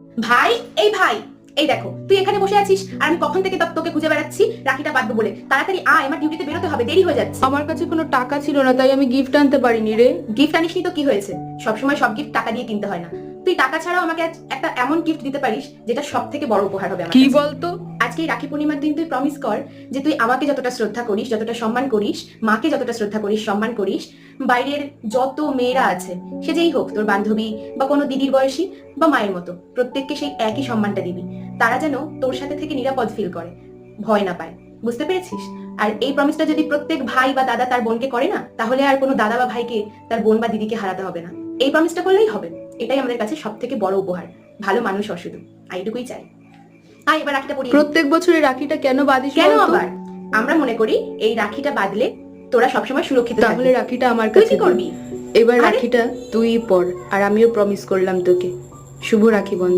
ভাই এই ভাই এই দেখো তুই এখানে বসে আছিস আর আমি কখন থেকে তোকে খুঁজে বেড়াচ্ছি? রাখিটা বাঁধবো বলে। তাড়াতাড়ি আয় আমার ডিউটিতে বেরোতে হবে দেরি হয়ে যাচ্ছে। আমার কাছে কোনো টাকা ছিল না তাই আমি গিফট আনতে পারিনি রে। গিফট আনিসনি তো কি হয়েছে? সবসময় সব গিফট টাকা দিয়ে কিনতে হয় না। তুই টাকা ছাড়াও আমাকে একটা এমন গিফট দিতে পারিস যেটা সব থেকে বড় উপহার হবে কি বলতো? আজকে রাখি পূর্ণিমার দিন তুই প্রমিস কর যে তুই আমাকে যতটা শ্রদ্ধা করিস, যতটা সম্মান করিস, মাকে যতটা শ্রদ্ধা করিস, সম্মান করিস, বাইরের যত মেয়েরা আছে, সে যেই হোক, তোর বান্ধবী বা কোনো দিদির বয়সী বা মায়ের মতো, প্রত্যেককে সেই একই সম্মানটা দিবি। তারা যেন তোর সাথে থেকে নিরাপদ ফিল করে। ভয় না পায়। বুঝতে পেরেছিস? আর এই প্রমিসটা যদি প্রত্যেক ভাই বা দাদা তার বোনকে করে না, তাহলে আর কোনো দাদা বা ভাইকে তার বোন বা দিদিকে হারাতে হবে না। এই প্রমিসটা করলেই হবে। এটাই আমাদের কাছে সব থেকে বড় উপহার। ভালো মানুষ অশুধু আর চাই। আয় এবার রাখিটা প্রত্যেক বছর এই রাখিটা কেন বাঁধিস কেন আবার? আমরা মনে করি এই রাখিটা বাঁধলে তোরা সবসময় সুরক্ষিত তাহলে রাখিটা আমার কাছে কি করবি? এবার রাখিটা তুই পর আর আমিও প্রমিস করলাম তোকে। শুভ রাখি বন্ধু।